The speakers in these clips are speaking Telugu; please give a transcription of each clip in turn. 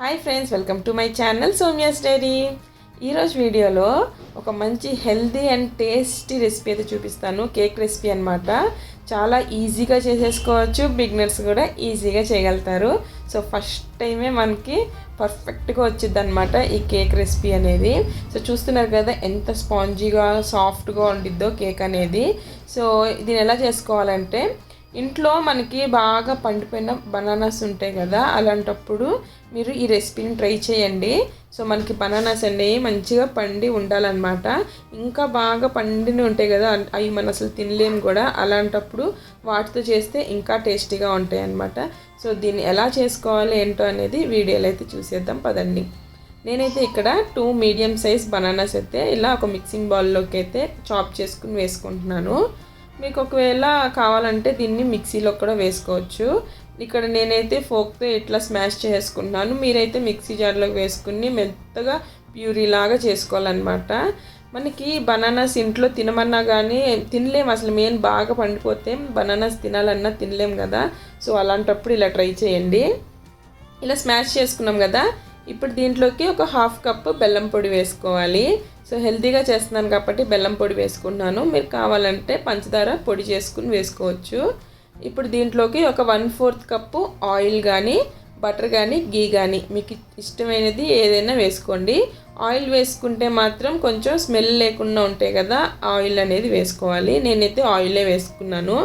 Hi friends welcome to my channel Soumya's diary ఈరోజు వీడియోలో ఒక మంచి హెల్తీ అండ్ టేస్టీ రెసిపీ అయితే చూపిస్తాను. కేక్ రెసిపీ అనమాట చాలా ఈజీగా చేసేసుకోవచ్చు. బిగినర్స్ కూడా ఈజీగా చేయగలుగుతారు. సో ఫస్ట్ టైమే మనకి పర్ఫెక్ట్గా వచ్చింది అనమాట ఈ కేక్ రెసిపీ అనేది. సో చూస్తున్నారు కదా ఎంత స్పాంజీగా సాఫ్ట్గా ఉండిద్దో కేక్ అనేది. సో దీన్ని ఎలా చేసుకోవాలంటే ఇంట్లో మనకి బాగా పండిపోయిన బనానాస్ ఉంటాయి కదా అలాంటప్పుడు మీరు ఈ రెసిపీని ట్రై చేయండి. సో మనకి బనానాస్ అనేవి మంచిగా పండి ఉండాలన్నమాట. ఇంకా బాగా పండిని ఉంటాయి కదా అవి మనం అసలు తినలేము కూడా. అలాంటప్పుడు వాటితో చేస్తే ఇంకా టేస్టీగా ఉంటాయి అన్నమాట సో దీన్ని ఎలా చేసుకోవాలి ఏంటో అనేది వీడియోలో అయితే చూసేద్దాం పదండి. నేనైతే ఇక్కడ టూ మీడియం సైజ్ బనానాస్ అయితే ఇలా ఒక మిక్సింగ్ బౌల్లోకి అయితే చాప్ చేసుకుని వేసుకుంటున్నాను. మీకు ఒకవేళ కావాలంటే దీన్ని మిక్సీలో కూడా వేసుకోవచ్చు. ఇక్కడ నేనైతే ఫోక్తో ఇట్లా స్మాష్ చేసుకుంటున్నాను. మీరైతే మిక్సీ జార్లోకి వేసుకుని మెత్తగా ప్యూరీ లాగా చేసుకోవాలన్నమాట. మనకి బనానాస్ ఇంట్లో తినమన్నా కానీ తినలేం అసలు మెయిన్ బాగా పండిపోతే బనానాస్ తినాలన్నా తినలేం కదా. సో అలాంటప్పుడు ఇలా ట్రై చేయండి. ఇలా స్మాష్ చేసుకున్నాం కదా. ఇప్పుడు దీంట్లోకి ఒక హాఫ్ కప్ బెల్లం పొడి వేసుకోవాలి. సో హెల్తీగా చేస్తున్నాను కాబట్టి బెల్లం పొడి వేసుకున్నాను మీరు కావాలంటే పంచదార పొడి చేసుకుని వేసుకోవచ్చు. ఇప్పుడు దీంట్లోకి ఒక వన్ ఫోర్త్ కప్పు ఆయిల్ కానీ బటర్ కానీ గీ కానీ మీకు ఇష్టమైనది ఏదైనా వేసుకోండి. ఆయిల్ వేసుకుంటే మాత్రం కొంచెం స్మెల్ లేకుండా ఉంటాయి కదా ఆయిల్ అనేది వేసుకోవాలి. నేనైతే ఆయిలే వేసుకున్నాను.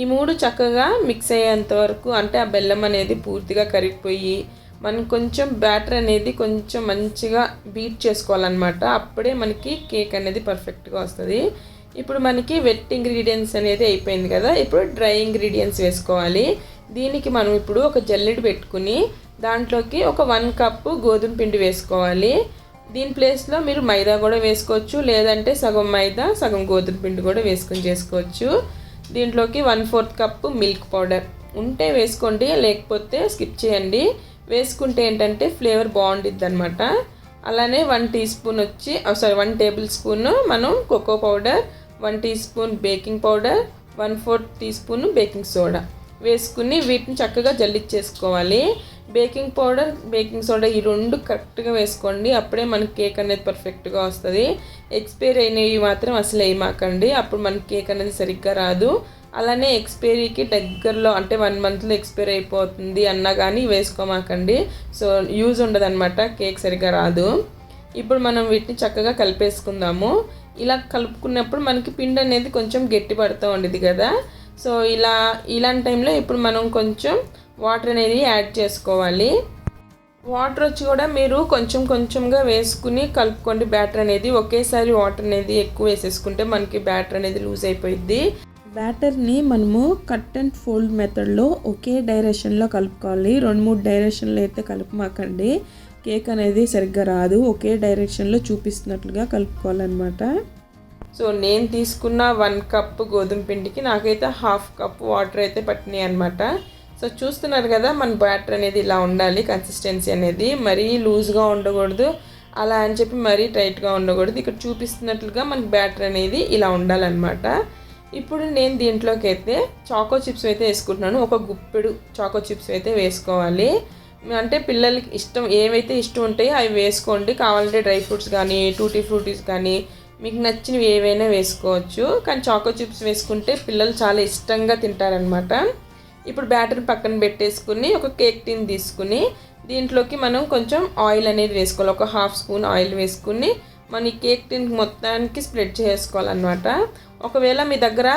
ఈ మూడు చక్కగా మిక్స్ అయ్యేంత వరకు అంటే ఆ బెల్లం అనేది పూర్తిగా కరిగిపోయి మనం కొంచెం బ్యాటర్ అనేది కొంచెం మంచిగా బీట్ చేసుకోవాలన్నమాట. అప్పుడే మనకి కేక్ అనేది పర్ఫెక్ట్గా వస్తుంది. ఇప్పుడు మనకి వెట్ ఇంగ్రీడియంట్స్ అనేది అయిపోయింది కదా. ఇప్పుడు డ్రై ఇంగ్రీడియంట్స్ వేసుకోవాలి. దీనికి మనం ఇప్పుడు ఒక జల్లెడు పెట్టుకుని దాంట్లోకి ఒక వన్ కప్పు గోధుమ పిండి వేసుకోవాలి. దీని ప్లేస్లో మీరు మైదా కూడా వేసుకోవచ్చు. లేదంటే సగం మైదా సగం గోధుమ పిండి కూడా వేసుకొని చేసుకోవచ్చు. దీంట్లోకి one fourth cup milk powder ఉంటే వేసుకోండి లేకపోతే స్కిప్ చేయండి. వేసుకుంటే ఏంటంటే ఫ్లేవర్ బాగుండిద్ది అనమాట అలానే వన్ టీ స్పూన్ వచ్చి సారీ వన్ టేబుల్ స్పూన్ మనం cocoa powder one teaspoon baking powder one fourth teaspoon baking soda. వేసుకుని వీటిని చక్కగా జల్లిచ్చేసుకోవాలి. బేకింగ్ పౌడర్ బేకింగ్ సోడా ఈ రెండు కరెక్ట్గా వేసుకోండి. అప్పుడే మనకి కేక్ అనేది పర్ఫెక్ట్గా వస్తుంది. ఎక్స్పైర్ అయినవి మాత్రం అసలు వేయమాకండి అప్పుడు మనకి కేక్ అనేది సరిగ్గా రాదు. అలానే ఎక్స్పైరీకి దగ్గరలో అంటే వన్ మంత్లో ఎక్స్పైర్ అయిపోతుంది అన్నా కానీ వేసుకోమాకండి. సో యూజ్ ఉండదన్నమాట. కేక్ సరిగ్గా రాదు. ఇప్పుడు మనం వీటిని చక్కగా కలిపేసుకుందాము. ఇలా కలుపుకున్నప్పుడు మనకి పిండి అనేది కొంచెం గట్టి పడుతూ ఉండేది కదా. సో ఇలా ఇలాంటి టైంలో ఇప్పుడు మనం కొంచెం వాటర్ అనేది యాడ్ చేసుకోవాలి. వాటర్ వచ్చి కూడా మీరు కొంచెం కొంచెంగా వేసుకుని కలుపుకోండి. బ్యాటర్ అనేది ఒకేసారి వాటర్ అనేది ఎక్కువ వేసేసుకుంటే మనకి బ్యాటర్ అనేది లూజ్ అయిపోయింది బ్యాటర్ని మనము కట్ అండ్ ఫోల్డ్ మెథడ్లో ఒకే డైరెక్షన్లో కలుపుకోవాలి. రెండు మూడు డైరెక్షన్లో అయితే కలుపుమాకండి. కేక్ అనేది సరిగ్గా రాదు. ఒకే డైరెక్షన్లో చూపిస్తున్నట్లుగా కలుపుకోవాలన్నమాట. సో నేను తీసుకున్న వన్ కప్ గోధుమ పిండికి నాకైతే హాఫ్ కప్ వాటర్ అయితే పట్టినాయి అనమాట సో చూస్తున్నారు కదా మన బ్యాటర్ అనేది ఇలా ఉండాలి కన్సిస్టెన్సీ అనేది. మరీ లూజ్గా ఉండకూడదు. అలా అని చెప్పి మరీ టైట్గా ఉండకూడదు. ఇక్కడ చూపిస్తున్నట్లుగా మనకి బ్యాటర్ అనేది ఇలా ఉండాలన్నమాట. ఇప్పుడు నేను దీంట్లోకి అయితే చాకో చిప్స్ అయితే వేసుకుంటున్నాను. ఒక గుప్పెడు చాకో చిప్స్ అయితే వేసుకోవాలి. అంటే పిల్లలకి ఇష్టం ఏవైతే ఇష్టం ఉంటాయో అవి వేసుకోండి. కావాలంటే డ్రై ఫ్రూట్స్ కానీ టూటీ ఫ్రూటీస్ కానీ మీకు నచ్చినవి ఏవైనా వేసుకోవచ్చు. కానీ చాకో చిప్స్ వేసుకుంటే పిల్లలు చాలా ఇష్టంగా తింటారనమాట ఇప్పుడు బ్యాటర్ పక్కన పెట్టేసుకుని ఒక కేక్ టిన్ తీసుకుని దీంట్లోకి మనం కొంచెం ఆయిల్ అనేది వేసుకోవాలి. ఒక హాఫ్ స్పూన్ ఆయిల్ వేసుకుని మన ఈ కేక్ టిన్ మొత్తానికి స్ప్రెడ్ చేసుకోవాలన్నమాట. ఒకవేళ మీ దగ్గర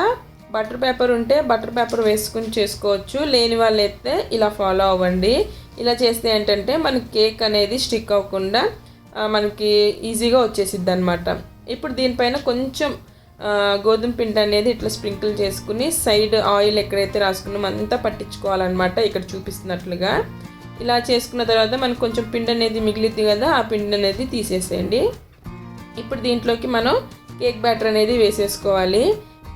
బటర్ పేపర్ ఉంటే బటర్ పేపర్ వేసుకుని చేసుకోవచ్చు. లేని వాళ్ళు అయితే ఇలా ఫాలో అవ్వండి. ఇలా చేస్తే ఏంటంటే మనకి కేక్ అనేది స్టిక్ అవ్వకుండా మనకి ఈజీగా వచ్చేసిద్ది అనమాట ఇప్పుడు దీనిపైన కొంచెం గోధుమ పిండి అనేది ఇట్లా స్ప్రింకిల్ చేసుకుని సైడ్ ఆయిల్ ఎక్కడైతే రాసుకున్నామో అంతా పట్టించుకోవాలన్నమాట ఇక్కడ చూపిస్తున్నట్లుగా. ఇలా చేసుకున్న తర్వాత మనకు కొంచెం పిండి అనేది మిగిలిద్ది కదా ఆ పిండి అనేది తీసేసేయండి. ఇప్పుడు దీంట్లోకి మనం కేక్ బ్యాటర్ అనేది వేసేసుకోవాలి.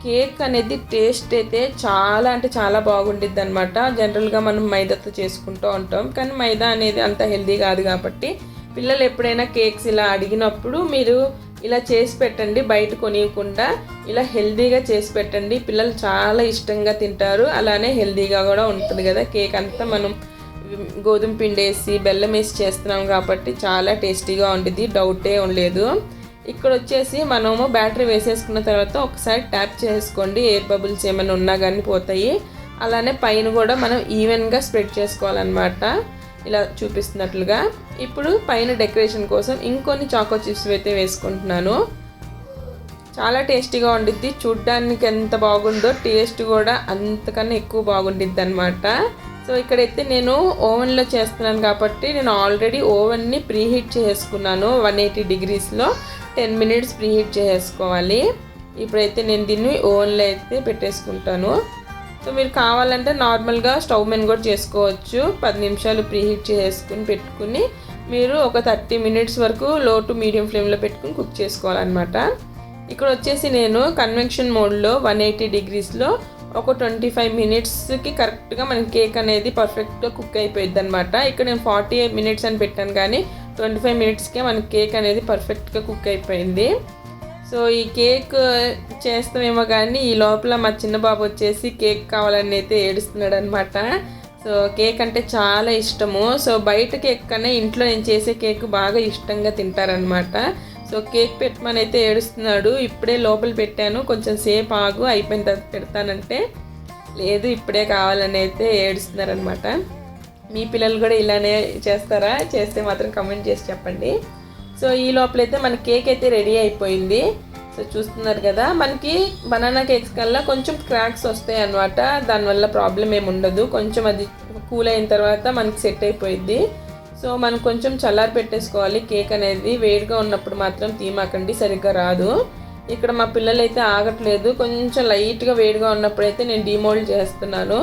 కేక్ అనేది టేస్ట్ అయితే చాలా అంటే చాలా బాగుండిద్ది అనమాట జనరల్గా మనం మైదాతో చేసుకుంటూ ఉంటాం. కానీ మైదా అనేది అంత హెల్దీ కాదు కాబట్టి పిల్లలు ఎప్పుడైనా కేక్స్ ఇలా అడిగినప్పుడు మీరు ఇలా చేసి పెట్టండి బయట కొనియకుండా ఇలా హెల్దీగా చేసి పెట్టండి. పిల్లలు చాలా ఇష్టంగా తింటారు. అలానే హెల్దీగా కూడా ఉంటుంది కదా. కేక్ అంతా మనం గోధుమ పిండి వేసి బెల్లం వేసి చేస్తున్నాం కాబట్టి చాలా టేస్టీగా ఉండేది డౌటే ఉండలేదు. ఇక్కడ వచ్చేసి మనము బ్యాటరీ వేసేసుకున్న తర్వాత ఒకసారి ట్యాప్ చేసుకోండి. ఎయిర్ బబుల్స్ ఏమైనా ఉన్నా కానీ పోతాయి. అలానే పైన కూడా మనం ఈవెన్గా స్ప్రెడ్ చేసుకోవాలన్నమాట. ఇలా చూపిస్తున్నట్లుగా. ఇప్పుడు పైన డెకరేషన్ కోసం ఇంకొన్ని చాకో చిప్స్ అయితే వేసుకుంటున్నాను. చాలా టేస్టీగా ఉండిద్ది. చూడ్డానికి ఎంత బాగుందో టేస్ట్ కూడా అంతకన్నా ఎక్కువ బాగుండిద్ది అనమాట సో ఇక్కడైతే నేను ఓవెన్లో చేస్తున్నాను కాబట్టి నేను ఆల్రెడీ ఓవెన్ని ప్రీహీట్ చేసుకున్నాను వన్ ఎయిటీ డిగ్రీస్లో. టెన్ మినిట్స్ ప్రీహీట్ చేసుకోవాలి. ఇప్పుడైతే నేను దీన్ని ఓవెన్లో అయితే పెట్టేసుకుంటాను. సో మీరు కావాలంటే నార్మల్గా స్టవ్ మీద కూడా చేసుకోవచ్చు. పది నిమిషాలు ప్రీహీట్ చేసుకుని పెట్టుకుని మీరు ఒక థర్టీ మినిట్స్ వరకు లో టు మీడియం ఫ్లేమ్లో పెట్టుకుని కుక్ చేసుకోవాలన్నమాట. ఇక్కడ వచ్చేసి నేను కన్వెన్షన్ మోడ్లో వన్ ఎయిటీ డిగ్రీస్లో ఒక ట్వంటీ ఫైవ్ మినిట్స్కి కరెక్ట్గా మనకి కేక్ అనేది పర్ఫెక్ట్గా కుక్ అయిపోయింది అనమాట ఇక్కడ నేను ఫార్టీ ఎయిట్ మినిట్స్ అని పెట్టాను కానీ ట్వంటీ ఫైవ్ మినిట్స్కే మనకి కేక్ అనేది పర్ఫెక్ట్గా కుక్ అయిపోయింది. సో ఈ కేక్ చేస్తామేమో కానీ ఈ లోపల మా చిన్న బాబు వచ్చేసి కేక్ కావాలని అయితే ఏడుస్తున్నాడు అనమాట సో కేక్ అంటే చాలా ఇష్టము. సో బయట కేక్ కన్నా ఇంట్లో నేను చేసే కేక్ బాగా ఇష్టంగా తింటారనమాట సో కేక్ పెట్టమని అయితే ఏడుస్తున్నాడు. ఇప్పుడే లోపల పెట్టాను. కొంచెం సేపు ఆగు అయిపోయిన తర్వాత పెడతానంటే లేదు ఇప్పుడే కావాలని అయితే ఏడుస్తున్నారనమాట మీ పిల్లలు కూడా ఇలానే చేస్తారా? చేస్తే మాత్రం కమెంట్ చేసి చెప్పండి. సో ఈ లోపలైతే మన కేక్ అయితే రెడీ అయిపోయింది. సో చూస్తున్నారు కదా మనకి బనానా కేక్స్ కల్లా కొంచెం క్రాక్స్ వస్తాయి అనమాట దానివల్ల ప్రాబ్లం ఏమి ఉండదు. కొంచెం అది కూల్ అయిన తర్వాత మనకి సెట్ అయిపోయింది సో మనం కొంచెం చల్లారి పెట్టేసుకోవాలి. కేక్ అనేది వేడిగా ఉన్నప్పుడు మాత్రం తీమాకండి సరిగ్గా రాదు. ఇక్కడ మా పిల్లలు అయితే ఆగట్లేదు. కొంచెం లైట్గా వేడిగా ఉన్నప్పుడు అయితే నేను డిమోల్డ్ చేస్తున్నాను.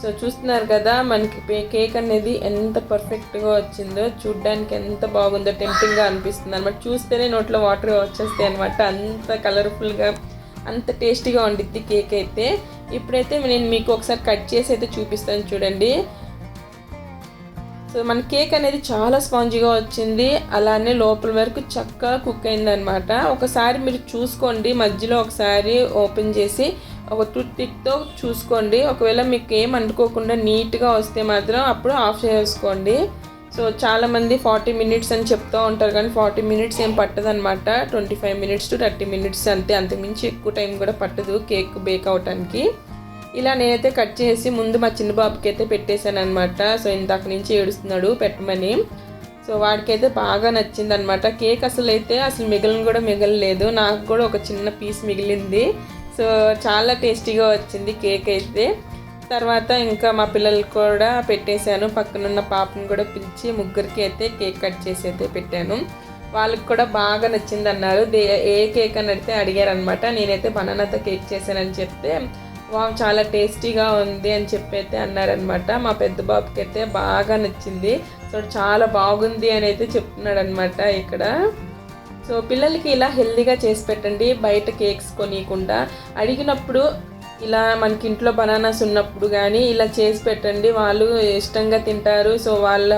సో చూస్తున్నారు కదా మనకి కేక్ అనేది ఎంత పర్ఫెక్ట్గా వచ్చిందో చూడ్డానికి ఎంత బాగుందో టెంపింగ్గా అనిపిస్తుంది అనమాట చూస్తేనే నోట్లో వాటర్ వచ్చేస్తాయి అనమాట అంత కలర్ఫుల్గా అంత టేస్టీగా ఉండిద్ది కేక్ అయితే. ఇప్పుడైతే నేను మీకు ఒకసారి కట్ చేసి అయితే చూపిస్తాను చూడండి. సో మన కేక్ అనేది చాలా స్పాంజీగా వచ్చింది. అలానే లోపల వరకు చక్కగా కుక్ అయిందనమాట ఒకసారి మీరు చూసుకోండి. మధ్యలో ఒకసారి ఓపెన్ చేసి ఒక టూత్పిక్తో చూసుకోండి. ఒకవేళ మీకు ఏం అంటుకోకుండా నీట్గా వస్తే మాత్రం అప్పుడు ఆఫ్ చేసుకోండి. సో చాలామంది ఫార్టీ మినిట్స్ అని చెప్తూ ఉంటారు కానీ ఫార్టీ మినిట్స్ ఏం పట్టదనమాట twenty five minutes to thirty minutes అంతే. అంతకుమించి ఎక్కువ టైం కూడా పట్టదు కేక్ బేక్ అవటానికి. ఇలా నేనైతే కట్ చేసి ముందు మా చిన్న బాబుకి అయితే పెట్టేశాను అనమాట సో ఇందాక నుంచి ఏడుస్తున్నాడు పెట్టమని. సో వాడికైతే బాగా నచ్చింది అనమాట కేక్ అసలు అయితే అసలు మిగిలిన కూడా మిగలలేదు. నాకు కూడా ఒక చిన్న పీస్ మిగిలింది. సో చాలా టేస్టీగా వచ్చింది కేక్ అయితే. తర్వాత ఇంకా మా పిల్లలు కూడా పెట్టేశాను. పక్కనున్న పాపని కూడా పిలిచి ముగ్గురికి అయితే కేక్ కట్ చేసి అయితే పెట్టాను. వాళ్ళకి కూడా బాగా నచ్చింది అన్నారు ఏ కేక్ అని అడిగితే అడిగారనమాట నేనైతే బనానాతో కేక్ చేశానని చెప్తే వా చాలా టేస్టీగా ఉంది అని చెప్పి అయితే అన్నారనమాట మా పెద్ద బాబుకి అయితే బాగా నచ్చింది. సో చాలా బాగుంది అని అయితే చెప్తున్నాడు అనమాట ఇక్కడ. సో పిల్లలకి ఇలా హెల్దీగా చేసి పెట్టండి బయట కేక్స్ కొనియకుండా. అడిగినప్పుడు ఇలా మనకి ఇంట్లో బనానాస్ ఉన్నప్పుడు కానీ ఇలా చేసి పెట్టండి వాళ్ళు ఇష్టంగా తింటారు. సో వాళ్ళ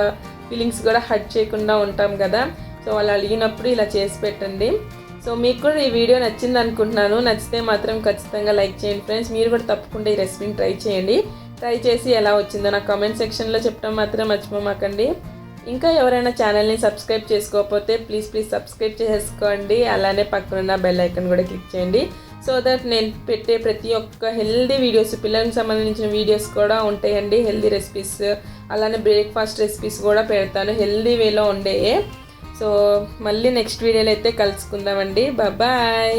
ఫీలింగ్స్ కూడా హట్ చేయకుండా ఉంటాం కదా. సో వాళ్ళు అడిగినప్పుడు ఇలా చేసి పెట్టండి. సో మీకు కూడా ఈ వీడియో నచ్చింది అనుకుంటున్నాను. నచ్చితే మాత్రం ఖచ్చితంగా లైక్ చేయండి ఫ్రెండ్స్. మీరు కూడా తప్పకుండా ఈ రెసిపీని ట్రై చేయండి. ట్రై చేసి ఎలా వచ్చిందో నా కామెంట్ సెక్షన్లో చెప్పడం మాత్రం మర్చిపోమాకండి. ఇంకా ఎవరైనా ఛానల్ని సబ్స్క్రైబ్ చేసుకోకపోతే ప్లీజ్ ప్లీజ్ సబ్స్క్రైబ్ చేసుకోండి. అలానే పక్కనున్న బెల్ ఐకన్ కూడా క్లిక్ చేయండి. సో దట్ నేను పెట్టే ప్రతి ఒక్క హెల్దీ వీడియోస్ పిల్లలకు సంబంధించిన వీడియోస్ కూడా ఉంటాయండి. హెల్దీ రెసిపీస్ అలానే బ్రేక్ఫాస్ట్ రెసిపీస్ కూడా పెడతాను. హెల్దీ వేలో ఉండే సో మళ్ళీ నెక్స్ట్ వీడియోలో అయితే కలుసుకుందామండి. బాయ్